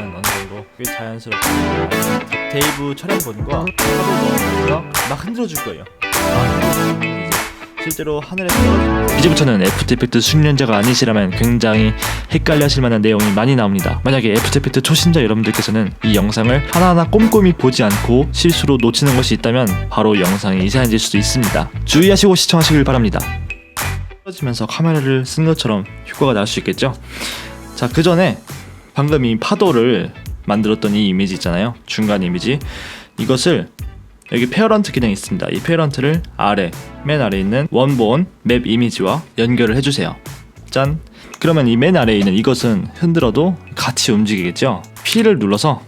영상은 어느 정도 꽤 자연스럽게 데이브 촬영본과 넣어서 막 거예요. 막 흔들어주면 이제 실제로 하늘에서 이제부터는 애프터 이펙트 숙련자가 아니시라면 굉장히 헷갈려 하실 만한 내용이 많이 나옵니다. 만약에 애프터 이펙트 초신자 여러분들께서는 이 영상을 하나하나 꼼꼼히 보지 않고 실수로 놓치는 것이 있다면 바로 영상이 이상해질 수도 있습니다. 주의하시고 시청하시길 바랍니다. 떨어지면서 카메라를 쓴 것처럼 효과가 날 수 있겠죠? 자, 그 전에 방금 이 파도를 만들었던 이 이미지 있잖아요. 중간 이미지. 이것을 여기 페어런트 기능이 있습니다. 이 페어런트를 아래, 맨 아래에 있는 원본 맵 이미지와 연결을 해주세요. 짠. 그러면 이 맨 아래에 있는 이것은 흔들어도 같이 움직이겠죠? P를 눌러서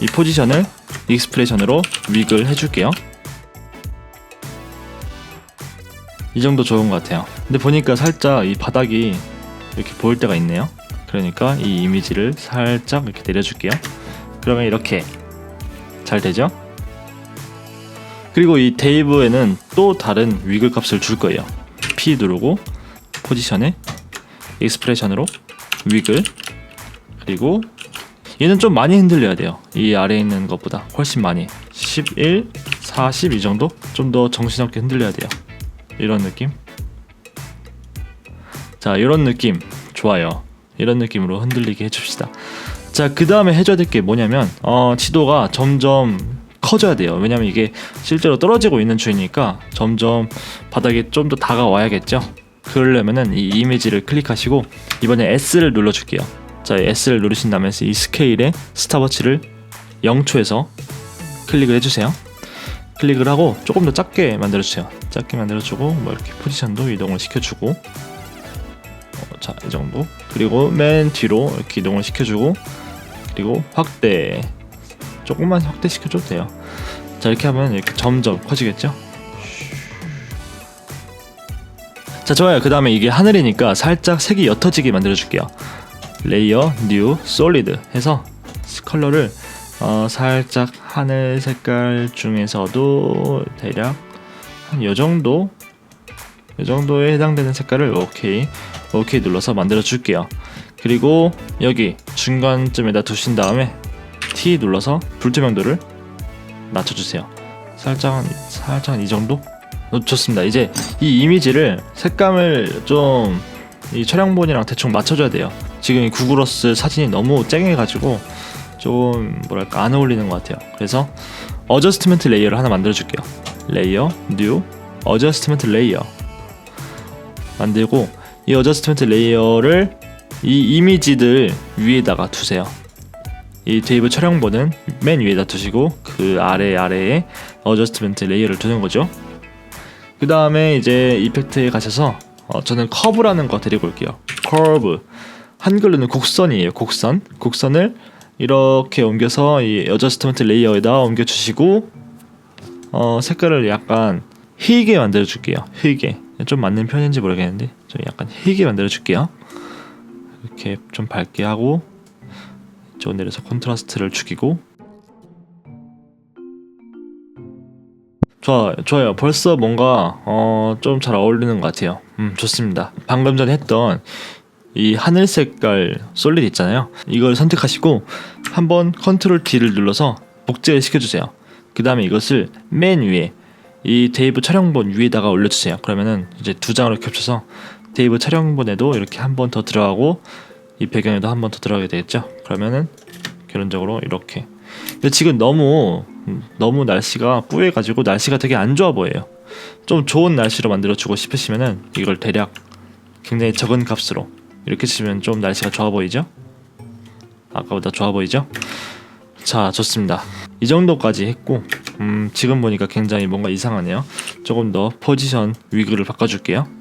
이 포지션을 익스프레션으로 위글 해줄게요. 이 정도 좋은 것 같아요. 근데 보니까 살짝 이 바닥이 이렇게 보일 때가 있네요. 그러니까 이 이미지를 살짝 이렇게 내려줄게요. 그러면 이렇게 잘 되죠? 그리고 이 데이브에는 또 다른 위글 값을 줄 거예요. P 누르고 포지션에 익스프레션으로 위글 그리고 얘는 좀 많이 흔들려야 돼요. 이 아래에 있는 것보다 훨씬 많이 11, 40 이 정도 좀 더 정신없게 흔들려야 돼요. 이런 느낌. 자, 이런 느낌 좋아요. 이런 느낌으로 흔들리게 해줍시다. 자, 그 다음에 해줘야 될 게 뭐냐면 어, 지도가 점점 커져야 돼요. 왜냐면 이게 실제로 떨어지고 있는 중이니까 점점 바닥에 좀 더 다가와야겠죠. 그러려면은 이 이미지를 클릭하시고 이번에 S를 눌러줄게요. 자, S를 누르신 다음에 이 스케일에 스탑워치를 0초에서 클릭을 해주세요. 클릭을 하고 조금 더 작게 만들어주세요. 작게 만들어주고 뭐 이렇게 포지션도 이동을 시켜주고 어, 자, 이 정도. 그리고 맨 뒤로 이렇게 이동을 시켜주고 그리고 확대 조금만 확대시켜줘도 돼요. 자 이렇게 하면 이렇게 점점 커지겠죠? 자 좋아요. 그 다음에 이게 하늘이니까 살짝 색이 옅어지게 만들어줄게요. 레이어, 뉴, 솔리드 해서 컬러를 어, 살짝 하늘 색깔 중에서도 대략 한 요 정도 이 정도에 해당되는 색깔을 오케이 오케이 눌러서 만들어 줄게요. 그리고 여기 중간쯤에다 두신 다음에 T 눌러서 불투명도를 낮춰주세요. 살짝 한- 살짝 한이 정도? 어, 좋습니다. 이제 이 이미지를 색감을 좀 이 촬영본이랑 대충 맞춰줘야 돼요. 지금 이 구글어스 사진이 너무 쨍해가지고 좀 뭐랄까 안 어울리는 것 같아요. 그래서 어저스트먼트 레이어를 하나 만들어 줄게요. 레이어, 뉴, 어저스트먼트 레이어 만들고 이 어저스트먼트 레이어를 이 이미지들 위에다가 두세요. 이 데이브 촬영본은 맨 위에다 두시고 그 아래 아래에 어저스트먼트 레이어를 두는 거죠. 그 다음에 이제 이펙트에 가셔서 어, 저는 커브라는 거 데리고 올게요. 커브 한글로는 곡선이에요. 곡선 곡선을 이렇게 옮겨서 이 어저스트먼트 레이어에다 옮겨 주시고 어, 색깔을 약간 희게 만들어 줄게요. 희게 좀 맞는 편인지 모르겠는데 좀 약간 희게 만들어 줄게요. 이렇게 좀 밝게 하고 이쪽 내려서 콘트라스트를 죽이고 좋아 좋아요. 벌써 뭔가 어, 좀 잘 어울리는 것 같아요. 음 좋습니다. 방금 전에 했던 이 하늘 색깔 솔리드 있잖아요. 이걸 선택하시고 한번 컨트롤 D를 눌러서 복제를 시켜주세요. 그 다음에 이것을 맨 위에 이 데이브 촬영본 위에다가 올려주세요. 그러면은 이제 두 장으로 겹쳐서 데이브 촬영본에도 이렇게 한 번 더 들어가고 이 배경에도 한 번 더 들어가게 되겠죠. 그러면은 결론적으로 이렇게. 근데 지금 너무 음, 너무 날씨가 뿌해가지고 날씨가 되게 안 좋아 보여요. 좀 좋은 날씨로 만들어주고 싶으시면은 이걸 대략 굉장히 적은 값으로 이렇게 치면 좀 날씨가 좋아 보이죠? 아까보다 좋아 보이죠? 자 좋습니다. 이 정도까지 했고 음, 지금 보니까 굉장히 뭔가 이상하네요. 조금 더 포지션 위글을 바꿔줄게요.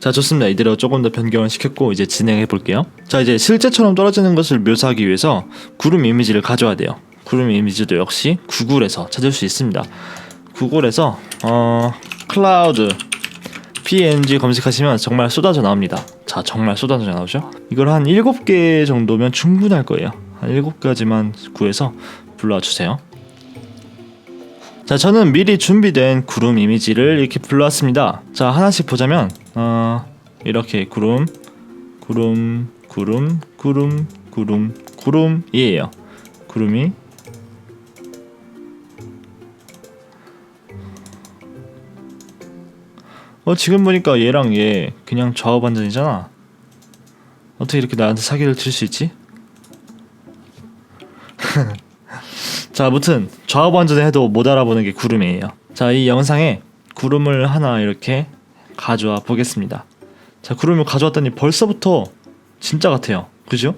자 좋습니다. 이대로 조금 더 변경을 시켰고 이제 진행해 볼게요. 자 이제 실제처럼 떨어지는 것을 묘사하기 위해서 구름 이미지를 가져와야 돼요. 구름 이미지도 역시 구글에서 찾을 수 있습니다. 구글에서 어 클라우드 PNG 검색하시면 정말 쏟아져 나옵니다. 자, 정말 쏟아져 나오죠? 이걸 한 7개 정도면 충분할 거예요. 한 7가지만 구해서 불러와 주세요. 자, 저는 미리 준비된 구름 이미지를 이렇게 불러왔습니다. 자, 하나씩 보자면 어, 이렇게 구름, 구름, 구름, 구름, 구름, 구름이에요. 구름이 어 지금 보니까 얘랑 얘 그냥 좌우 반전이잖아. 어떻게 이렇게 나한테 사기를 칠 수 있지? 자, 아무튼 좌우 반전을 해도 못 알아보는 게 구름이에요. 자, 이 영상에 구름을 하나 이렇게 가져와 보겠습니다. 자, 구름을 가져왔더니 벌써부터 진짜 같아요. 그죠?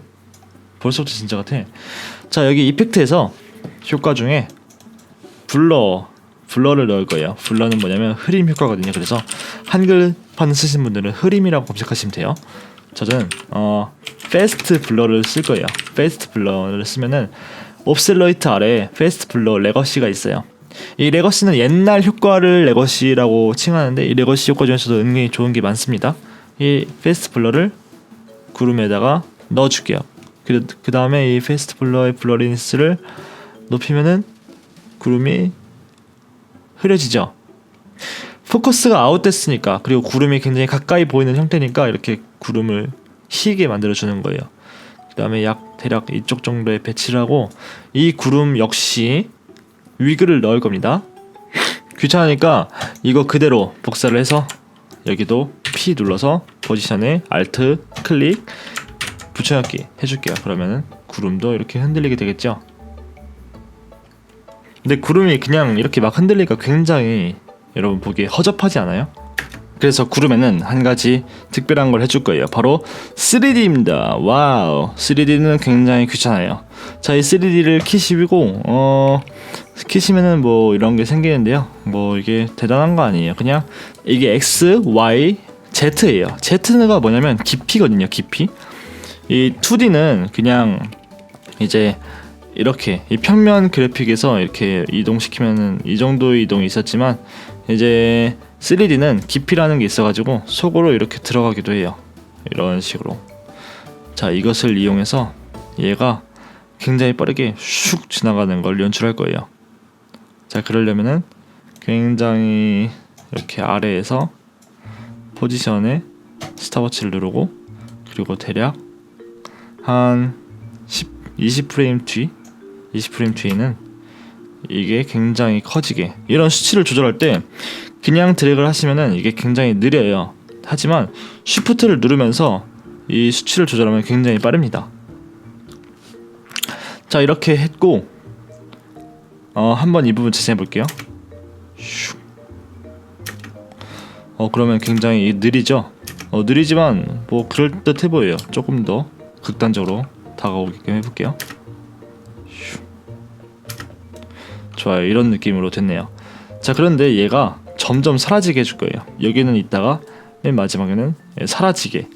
벌써부터 진짜 같아. 자, 여기 이펙트에서 효과 중에 블러 블러를 넣을 거예요. 블러는 뭐냐면 흐림 효과거든요. 그래서 한글판 쓰신 분들은 흐림이라고 검색하시면 돼요. 저는 어 페스트 블러를 쓸 거예요. 페스트 블러를 쓰면은 옵셀러이트 아래 페스트 블러 레거시가 있어요. 이 레거시는 옛날 효과를 레거시라고 칭하는데 이 레거시 효과 중에서도 은근히 좋은 게 많습니다. 이 페스트 블러를 구름에다가 넣어줄게요. 그, 그 다음에 이 페스트 블러의 블러리니스를 높이면은 구름이 흐려지죠. 포커스가 아웃됐으니까 그리고 구름이 굉장히 가까이 보이는 형태니까 이렇게 구름을 희게 만들어 주는 거예요. 그다음에 약 대략 이쪽 정도에 배치를 하고 이 구름 역시 위글을 넣을 겁니다. 귀찮으니까 이거 그대로 복사를 해서 여기도 P 눌러서 포지션에 Alt 클릭 붙여넣기 해줄게요. 그러면은 구름도 이렇게 흔들리게 되겠죠. 근데 구름이 그냥 이렇게 막 흔들리니까 굉장히 여러분 보기에 허접하지 않아요? 그래서 구름에는 한 가지 특별한 걸 해줄 거예요. 바로 3D입니다. 와우. 3D는 굉장히 귀찮아요. 자, 이 3D를 키시고 어 키시면은 뭐 이런 게 생기는데요. 뭐 이게 대단한 거 아니에요. 그냥 이게 X, Y, Z예요. Z가 뭐냐면 깊이거든요. 깊이. 이 2D는 그냥 이제 이렇게 이 평면 그래픽에서 이렇게 이동시키면은 이 정도의 이동이 있었지만 이제 3D는 깊이라는 게 있어가지고 속으로 이렇게 들어가기도 해요. 이런 식으로. 자 이것을 이용해서 얘가 굉장히 빠르게 슉 지나가는 걸 연출할 거예요. 자 그러려면은 굉장히 이렇게 아래에서 포지션에 스탑워치를 누르고 그리고 대략 한 10, 20프레임 뒤 20프레임 뒤에는 이게 굉장히 커지게 이런 수치를 조절할 때 그냥 드래그를 하시면은 이게 굉장히 느려요. 하지만 쉬프트를 누르면서 이 수치를 조절하면 굉장히 빠릅니다. 자 이렇게 했고 어, 한번 이 부분 재생해 볼게요. 슉. 어 그러면 굉장히 느리죠. 어, 느리지만 뭐 그럴 듯해 보여요. 조금 더 극단적으로 다가오게끔 해볼게요. 좋아요. 이런 느낌으로 됐네요. 자, 그런데 얘가 점점 사라지게 해줄 거예요. 여기는 있다가 맨 마지막에는 사라지게.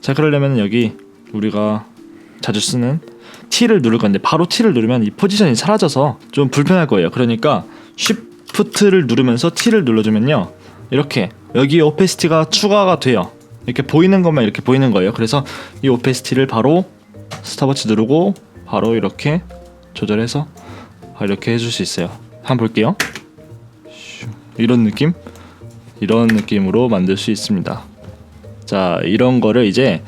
자, 그러려면 여기 우리가 자주 쓰는 T를 누를 건데 바로 T를 누르면 이 포지션이 사라져서 좀 불편할 거예요. 그러니까 Shift를 누르면서 T를 눌러주면요. 이렇게 여기 오페시티가 추가가 돼요. 이렇게 보이는 것만 이렇게 보이는 거예요. 그래서 이 오페시티를 바로 스타워치 누르고 바로 이렇게 조절해서 이렇게 해줄 수 있어요. 한번 볼게요. 이런 느낌? 이런 느낌으로 만들 수 있습니다. 자, 이런 거를 이제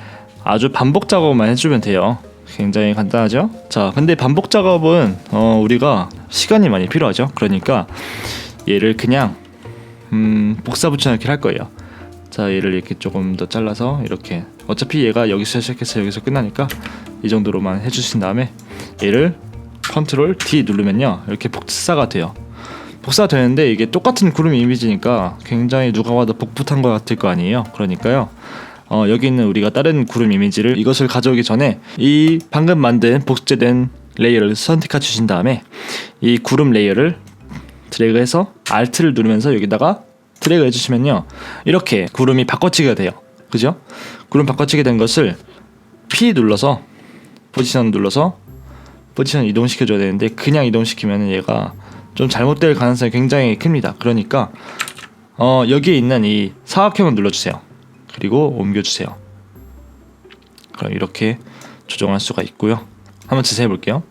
아주 반복 작업만 해주면 돼요. 굉장히 간단하죠? 자, 근데 반복 작업은 어, 우리가 시간이 많이 필요하죠. 그러니까 얘를 그냥 음, 복사 붙여넣기를 할 거예요. 자, 얘를 이렇게 조금 더 잘라서 이렇게 어차피 얘가 여기서 시작해서 여기서 끝나니까 이 정도로만 해주신 다음에 얘를 컨트롤 D 누르면요 이렇게 복사가 돼요. 복사가 되는데 이게 똑같은 구름 이미지니까 굉장히 누가 봐도 복붙한 것 같을 거 아니에요. 그러니까요. 어, 여기 있는 우리가 다른 구름 이미지를 이것을 가져오기 전에 이 방금 만든 복제된 레이어를 선택해 주신 다음에 이 구름 레이어를 드래그해서 Alt를 누르면서 여기다가 드래그 해주시면요 이렇게 구름이 바꿔치기가 돼요 그죠? 구름 바꿔치기 된 것을 P 눌러서 포지션 눌러서 포지션 이동시켜 줘야 되는데 그냥 이동시키면 얘가 좀 잘못될 가능성이 굉장히 큽니다 그러니까 어, 여기에 있는 이 사각형을 눌러주세요 그리고 옮겨주세요 그럼 이렇게 조정할 수가 있고요 한번 재생해 볼게요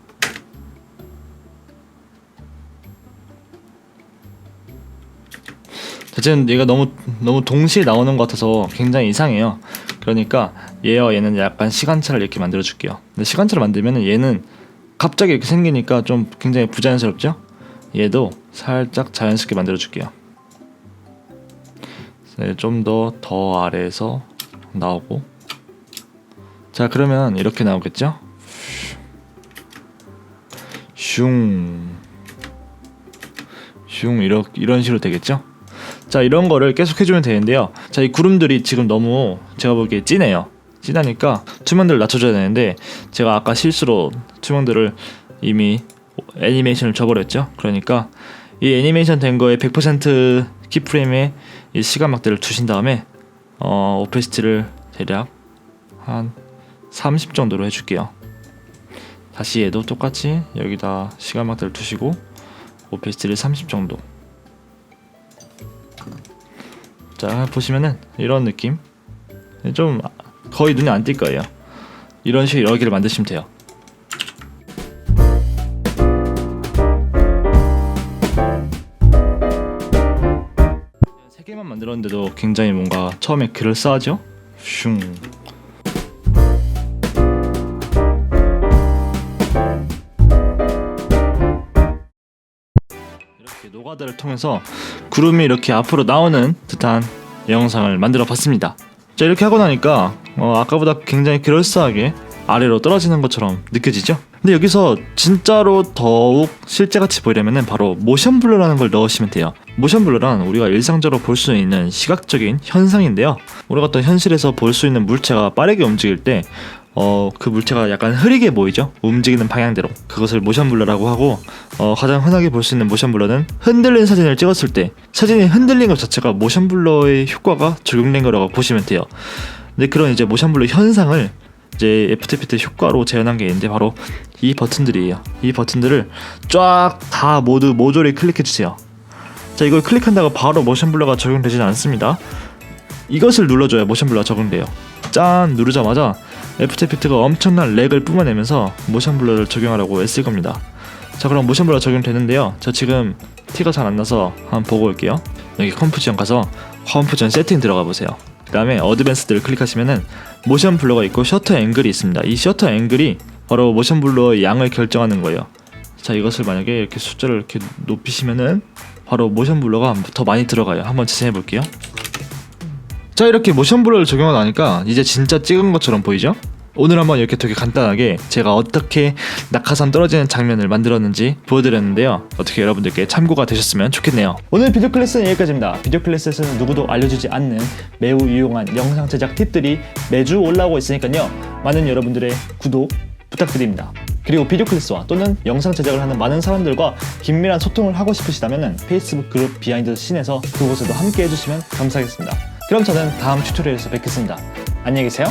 자체는 얘가 너무 너무 동시에 나오는 것 같아서 굉장히 이상해요. 그러니까 얘와 얘는 약간 시간차를 이렇게 만들어 줄게요. 근데 시간차를 만들면은 얘는 갑자기 이렇게 생기니까 좀 굉장히 부자연스럽죠? 얘도 살짝 자연스럽게 만들어 줄게요. 네, 좀더더 아래에서 나오고 자 그러면 이렇게 나오겠죠? 슝슝 이런 식으로 되겠죠? 자 이런 거를 계속 해주면 되는데요. 자 이 구름들이 지금 너무 제가 보기에 진해요. 진하니까 투명도를 낮춰줘야 되는데 제가 아까 실수로 투명도를 이미 애니메이션을 줘버렸죠. 그러니까 이 애니메이션 된 거에 100% 키프레임에 이 시간막대를 두신 다음에 어 오페시티를 대략 한 30 정도로 해줄게요. 다시 얘도 똑같이 여기다 시간막대를 두시고 오페시티를 30 정도. 자 보시면은 이런 느낌 좀 거의 눈에 안 띌 거예요. 이런 식으로 여러 개를 만드시면 돼요. 굉장히 뭔가 처음에 그럴싸하죠? 슝. 이렇게 노가다를 통해서 구름이 이렇게 앞으로 나오는 듯한 영상을 만들어 봤습니다. 자 이렇게 하고 나니까 어, 아까보다 굉장히 그럴싸하게 아래로 떨어지는 것처럼 느껴지죠? 근데 여기서 진짜로 더욱 실제같이 보이려면 바로 모션 블러라는 걸 넣으시면 돼요. 모션 블러란 우리가 일상적으로 볼 수 있는 시각적인 현상인데요. 우리가 또 현실에서 볼 수 있는 물체가 빠르게 움직일 때 어, 그 물체가 약간 흐리게 보이죠? 움직이는 방향대로. 그것을 모션 블러라고 하고, 어, 가장 흔하게 볼 수 있는 모션 블러는 흔들린 사진을 찍었을 때, 사진이 흔들린 것 자체가 모션 블러의 효과가 적용된 거라고 보시면 돼요. 근데 그런 이제 모션 블러 현상을 이제 이펙트 효과로 재현한 게 있는데 바로 이 버튼들이에요. 이 버튼들을 쫙 다 모두 모조리 클릭해 주세요. 자, 이걸 클릭한다고 바로 모션 블러가 적용되지는 않습니다. 이것을 눌러줘야 모션 블러가 적용돼요. 짠 누르자마자 이펙트가 엄청난 렉을 뿜어내면서 모션 블러를 적용하라고 애쓸 겁니다. 자 그럼 모션 블러 적용되는데요. 저 지금 티가 잘 안 나서 한번 보고 올게요. 여기 컴포지션 가서 컴포지션 세팅 들어가 보세요. 그 다음에 어드밴스드를 클릭하시면은 모션 블러가 있고 셔터 앵글이 있습니다. 이 셔터 앵글이 바로 모션 블러의 양을 결정하는 거예요. 자 이것을 만약에 이렇게 숫자를 이렇게 높이시면은 바로 모션 블러가 더 많이 들어가요. 한번 재생해 볼게요. 자 이렇게 모션 블러를 적용하고 나니까 이제 진짜 찍은 것처럼 보이죠? 오늘 한번 이렇게 되게 간단하게 제가 어떻게 낙하산 떨어지는 장면을 만들었는지 보여드렸는데요. 어떻게 여러분들께 참고가 되셨으면 좋겠네요. 오늘 비디오 클래스는 여기까지입니다. 비디오 클래스에서는 누구도 알려주지 않는 매우 유용한 영상 제작 팁들이 매주 올라오고 있으니까요. 많은 여러분들의 구독 부탁드립니다. 그리고 비디오 클래스와 또는 영상 제작을 하는 많은 사람들과 긴밀한 소통을 하고 싶으시다면 페이스북 그룹 비하인드 신에서 그곳에도 함께 해주시면 감사하겠습니다. 그럼 저는 다음 튜토리얼에서 뵙겠습니다. 안녕히 계세요.